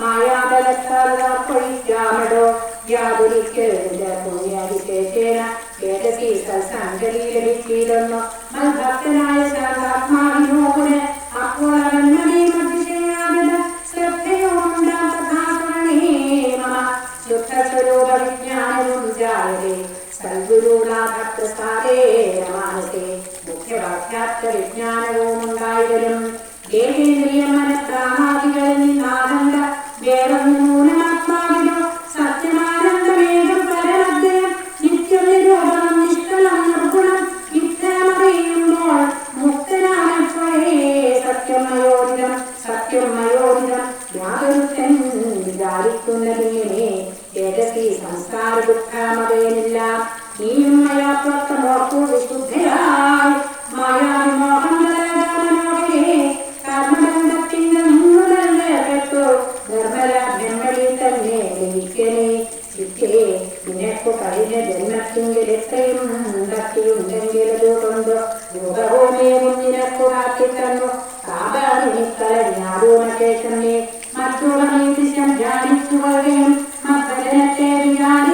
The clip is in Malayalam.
മായാബലത്താൽ പൊഴിക്കാമടോ യാതൊരിക്കലിന്റെ പുണ്യാതിശേഷേന വേദത്തി സൽസാഞ്ജലി ലഭിച്ചിരുന്നു അപ്പോൾ ദേവേന്ദ്രിയ വിചാരിക്കുന്നതിങ്ങനെ ഏകത്തി സംസ്കാര ദുഃഖമതേനില്ല നീയും മയാ പ്രത്തമോർക്കു വിശുദ്ധരായി മായാവിമോഹം തന്നെ കഴിഞ്ഞ ജന്മത്തിങ്കിൽ എത്രയും ഭക്തിയുണ്ടെങ്കിൽ അതുകൊണ്ട് ഭൂതഭൂമിയും നിനക്കു കാട്ടിത്തന്നു കാപാലിനിക്കളഞ്ഞാതൂന ശേഷം നീ കുമാരനും മക്കളിനെ തേടിയാൻ